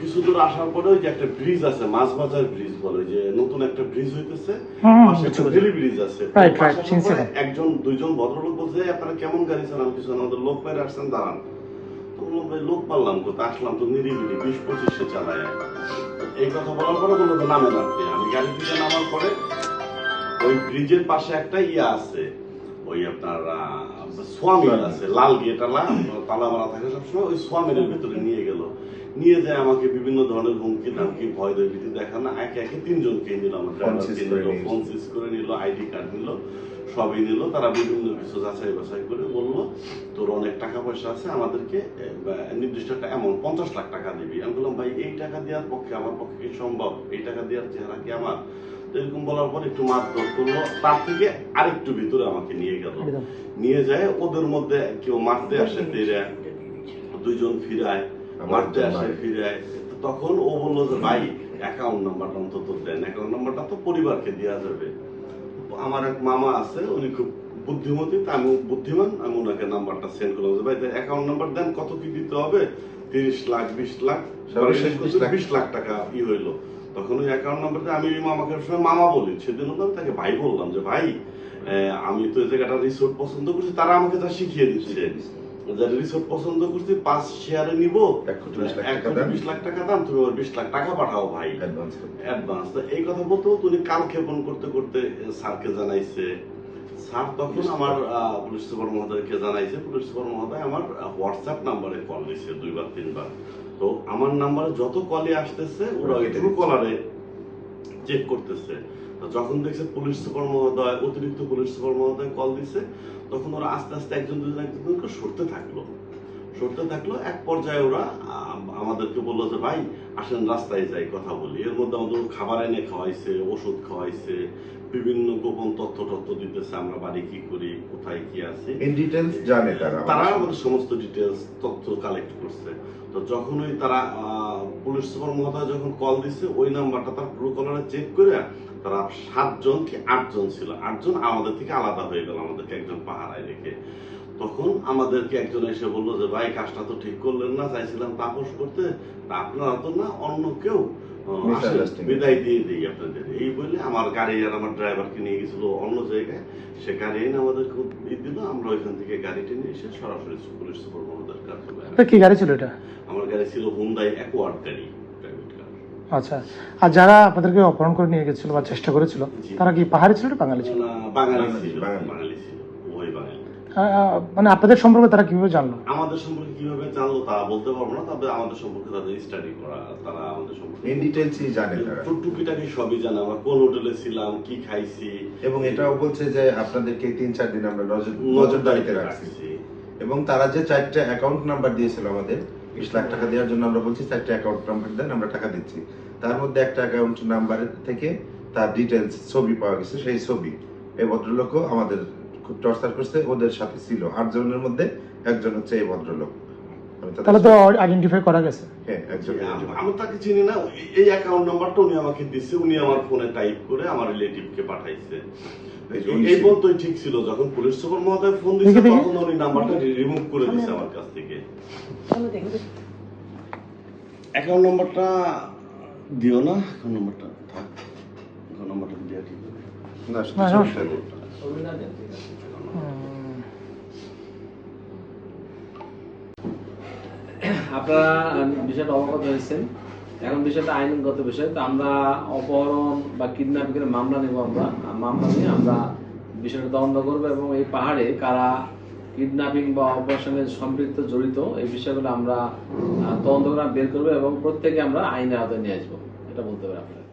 কিছু দূর আসার পরে ওই যে একটা ব্রিজ আছে মাছ বাজার ব্রিজ বলে যে নতুন একটা ব্রিজ হইতেছে ব্রিজ আছে। একজন দুইজন ভদ্রলোক বলছে আপনারা কেমন গাড়ি চালান কিছু আমাদের লোক বাইরে আসছেন দাঁড়ান। লোক পারলাম কোথায়? আসলাম তো নিরিবিলি বিশ পঁচিশে চালায়। এই কথা বলার পরে বলল যে নামেন আমি গাড়ি থেকে নামার পরে ওই ব্রিজের পাশে একটা ইয়া আছে ওই আপনার সোয়ামিল আছে লাল গেটালা তালা মারা থাকে সবসময় ওই সোয়ামিলের ভিতরে নিয়ে নিয়ে যায় আমাকে বিভিন্ন ধরনের হুমকি ধামকি ভয় ভীতি দেখানো। একে একে তিনজনকে নিল আমার ড্রাইভারকে নিল ফোন সিজ করে নিল আইডি কার্ড নিল সবই নিল। তারা বিভিন্ন কিছু যাচাই বাছাই করে বলল তোর অনেক টাকা পয়সা আছে আমাদেরকে নির্দিষ্ট একটা অ্যামাউন্ট পঞ্চাশ লাখ টাকা দিবি। আমি বললাম ভাই এই টাকা দেওয়ার পক্ষে আমার পক্ষে কি সম্ভব? এই টাকা দেওয়ার চেহারা কি আমার? এরকম বলার পর একটু মারধর করল তার থেকে আরেকটু ভিতরে আমাকে নিয়ে গেল। নিয়ে যায় ওদের মধ্যে কেউ মারতে আসে তেরে দুইজন ফিরায়। মারতে আসে। ফিরায় তো তখন ও বলল যে ভাই অ্যাকাউন্ট নাম্বারটা অন্তত দেন। অ্যাকাউন্ট নাম্বারটা তো পরিবারকে দেওয়া যাবে। আমার এক মামা আছে উনি খুব বুদ্ধিমতী তা আমি বুদ্ধিমান আমি ওনাকে নাম্বারটা সেন্ড করলাম। যে ভাই অ্যাকাউন্ট নাম্বার দেন কত কি দিতে হবে? তিরিশ লাখ বিশ লাখ সর্বশেষ 20 লাখ। বিশ লাখ টাকা ই হইল। তখন ওই অ্যাকাউন্ট নাম্বারটা আমি ওই মামাকে সময় মামা বলি সেদিন আমি তাকে ভাই বললাম যে ভাই আমি তো এই জায়গাটা রিসোর্ট পছন্দ করছি তারা আমাকে যা শিখিয়ে দিচ্ছে। রিসোর্ট পছন্দ করছি পাঁচ শেয়ারে নিব। এক কোটি বিশ লাখ টাকা দাম। তুমি ওর বিশ লাখ টাকা পাঠাও ভাই। অ্যাডভান্স এই কথা বলতে বলতে উনি কালক্ষেপণ করতে করতে স্যারকে জানাইছে। স্যার তখন আমার পুলিশ সুপার মহোদয়কে জানাইছে। পুলিশ সুপার মহোদয় আমার হোয়াটসঅ্যাপ নাম্বারে কল দিছে দুইবার তিনবার। তো আমার নাম্বারে যত কলে আসতেছে ওরা ওই ট্রু কলারে চেক করতেছে। যখন দেখছে পুলিশ সুপার মহোদয় অতিরিক্ত পুলিশ সুপার মহোদয় কল দিছে তখন ওরা আস্তে আস্তে একজন দুজন একজন করে সরতে থাকল। সরতে থাকল এক পর্যায়ে ওরা আমাদেরকে বলল যে ভাই আসেন রাস্তায় যাই কথা বলি। এর মধ্যে আমাদের খাবার এনে খাওয়াইছে ওষুধ খাওয়াইছে বিভিন্ন গোপন তথ্য তথ্য দিতেছে আমরা বাড়ি কি করি কোথায় কি আছে। ডিটেলস জানে তারা। তারা আমাদের সমস্ত ডিটেলস তথ্য কালেক্ট করছে। তো যখন ওই তারা আহ, পুলিশ সুপার মহোদয় যখন কল দিছে ওই নাম্বারটা তার পুরো কলারে চেক করে তারা সাতজন কি আটজন ছিল। আটজন আমাদের থেকে আলাদা হয়ে গেল আমাদেরকে একজন পাহারায় রেখে। তখন আমাদেরকে একজন এসে বলল যে ভাই কাজটা তো ঠিক করলেন না চাইছিলাম তাপস করতে। তা আপনারা তো না অন্য কেউ. বিদায় দিয়ে দিই আপনাদের। এই বলে আমার গাড়ি আর আমার ড্রাইভারকে নিয়ে গেছিল অন্য জায়গায়। সে গাড়ি এনে আমাদেরকে দিল আমরা ওইখান থেকে গাড়িটা নিয়ে এসে সরাসরি পুলিশ সুপার মহোদয়ের আপনার কি গাড়ি ছিল এটা? আমার ছিল অ্যাকোয়ার্ড গাড়ি আচ্ছা আর যারা আপনাদেরকে অপহরণ করে নিয়ে গেছিল বা চেষ্টা করেছিল তারা কি পাহাড়ি ছিল না বাঙালি ছিল? বাঙালি বাঙালি, ছিল বাঙালি। বাঙালি ছিল ওই বাঙালি। মানে আপনাদের সম্পর্কে তারা কীভাবে জানলো? আমাদের সম্পর্কে কীভাবে জানলো তা বলতে পারব না তবে আমাদের সম্পর্কে তাদের স্টাডি করা তারা আমাদের সম্পর্কে ইন ডিটেলসই জানে তারা। টুকটুকিটাকে সবই জানে আমরা কোন হোটেলে ছিলাম কি খাইছি। এবং এটাও বলছে যে আপনাদেরকে তিন চার দিন আমরা নজর নজরদারিতে রাখছি। এবং তারা যে চারটে অ্যাকাউন্ট নাম্বার দিয়েছিল আমাদের বিশ লাখ টাকা দেওয়ার জন্য আমরা বলছি চারটে অ্যাকাউন্ট নাম্বার দেন আমরা টাকা দিচ্ছি। তার মধ্যে একটা অ্যাকাউন্ট নাম্বার থেকে তার ডিটেলস ছবি পাওয়া গেছে সেই ছবি। এই ভদ্রলোকও আমাদের খুব টর্চার করছে ওদের সাথে ছিল। আটজনের মধ্যে একজন হচ্ছে এই ভদ্রলোক। তাহলে তো আইডেন্টিফাই করা গেছে। হ্যাঁ একজন আমি তাকে চিনি না। এই- অ্যাকাউন্ট নাম্বারটা উনি আমাকে দিচ্ছে উনি আমার ফোনে টাইপ করে আমার রিলেটিভকে পাঠাইছে। এই। পর্যন্তই ঠিক ছিল যখন পুলিশ সুপার মহোদয় ফোন দেখি। তখন উনি নাম্বারটা রিমুভ করে দিচ্ছে আমার কাছ থেকে। অ্যাকাউন্ট নাম্বারটা দিও না অ্যাকাউন্ট নাম্বারটা থাক। অ্যাকাউন্ট নাম্বারটা দেওয়া ঠিক না, আপনারা বিষয়টা অবগত হয়েছেন। এখন বিষয়টা আইনগত বিষয়, তো আমরা অপহরণ বা কিডন্যাপিং এর মামলা নেব আমরা। মামলা নিয়ে আমরা বিষয়টা তদন্ত করব এবং এই পাহাড়ে কারা কিডন্যাপিং বা অপহরণের সম্পৃক্ত জড়িত, এই বিষয়গুলো আমরা তদন্ত করে বের করব এবং প্রত্যেকে আমরা আইনের আওতায় নিয়ে আসব। এটা বলতে পারি আপনারা